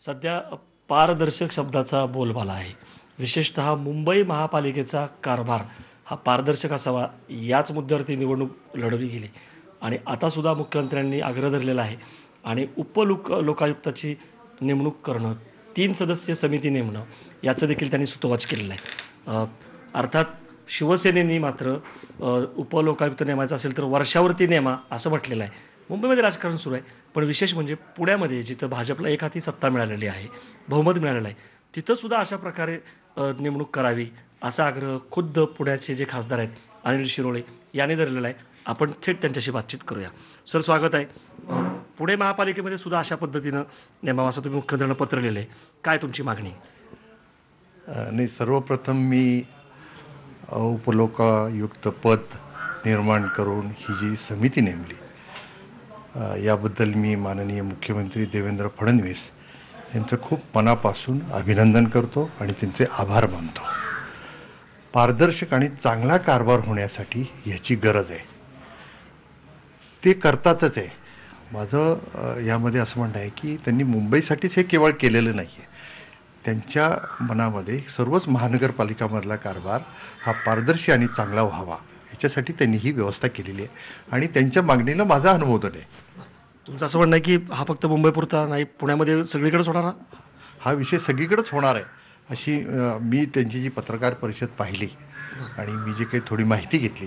सध्या पारदर्शक शब्दाचा बोलबाला आहे. विशेषतः मुंबई महापालिकेचा कारभार हा पारदर्शक असावा याच मुद्द्यावरती निवडणूक लढवली गेली. आणि आतासुद्धा मुख्यमंत्र्यांनी आग्रह धरलेला आहे आणि उपलोक लोकायुक्ताची नेमणूक करणं तीन सदस्य समिती नेमणं याचं देखील त्यांनी सुतोवाच केलेलं आहे. अर्थात शिवसेनेनी मात्र उपलोकायुक्त नेमायचं असेल तर वर्षावरती नेमा असं म्हटलेलं आहे. मुंबईमध्ये राजकारण सुरू आहे. पण विशेष म्हणजे पुण्यामध्ये जिथं भाजपला एक हाती सत्ता मिळालेली आहे बहुमत मिळालेलं आहे तिथं सुद्धा अशा प्रकारे नेमणूक करावी असा आग्रह खुद्द पुण्याचे जे खासदार आहेत अनिल शिरोळे यांनी धरलेला आहे. आपण थेट त्यांच्याशी बातचीत करूया. सर स्वागत आहे. पुणे महापालिकेमध्ये सुद्धा अशा पद्धतीनं नेमावा असं तुम्ही मुख्यमंत्र्यांना पत्र लिहिलं आहे काय तुमची मागणी? आणि सर्वप्रथम मी उपलोकायुक्त पद निर्माण करून ही जी समिती नेमली याबद्दल मी माननीय मुख्यमंत्री देवेंद्र फडणवीस यांचं खूप मनापासून अभिनंदन करतो आणि त्यांचे आभार मानतो. पारदर्शक आणि चांगला कारभार होण्यासाठी ह्याची गरज आहे. ते करतातच आहे. माझं यामध्ये असं म्हणणं आहे की त्यांनी मुंबईसाठीच हे केवळ केलेलं नाही आहे त्यांच्या मनामध्ये सर्वच महानगरपालिकामधला कारभार हा पारदर्शी आणि चांगला व्हावा. याच्यासाठी त्यांनी ही व्यवस्था केलेली आहे. आणि त्यांच्या मागणीला माझं अनुमोदन आहे तुमचं असं म्हणणं आहे की हा फक्त मुंबईपुरता नाही पुण्यामध्ये सगळीकडेच होणार हा? विषय सगळीकडेच होणार आहे. अशी मी त्यांची जी पत्रकार परिषद पाहिली आणि मी जी काही थोडी माहिती घेतली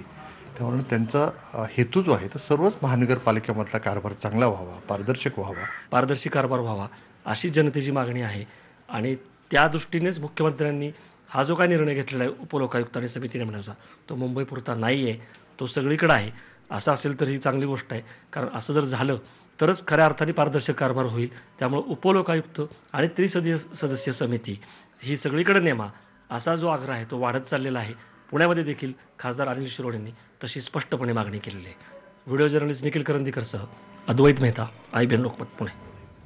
त्यामुळे त्यांचा हेतू जो आहे तो सर्वच महानगरपालिकेमधला कारभार चांगला व्हावा पारदर्शक व्हावा. पारदर्शी कारभार व्हावा अशी जनतेची मागणी आहे. आणि त्या दृष्टीनेच मुख्यमंत्र्यांनी हा जो काय निर्णय घेतलेला आहे उपलोकायुक्त आणि समिती नेमण्याचा तो मुंबई पुरता नाही आहे तो सगळीकडं आहे. असं असेल तर ही चांगली गोष्ट आहे. कारण असं जर झालं तरच खऱ्या अर्थाने पारदर्शक कारभार होईल. त्यामुळे उपलोकायुक्त आणि त्रिसदीय सदस्य समिती ही सगळीकडे नेमा. असा जो आग्रह आहे तो वाढत चाललेला आहे. पुण्यामध्ये देखील खासदार अनिल शिरोडेंनी तशी स्पष्टपणे मागणी केलेली आहे. Video journalist Nikhil करंदीकरसह Advait Mehta I B N Lokmat Pune.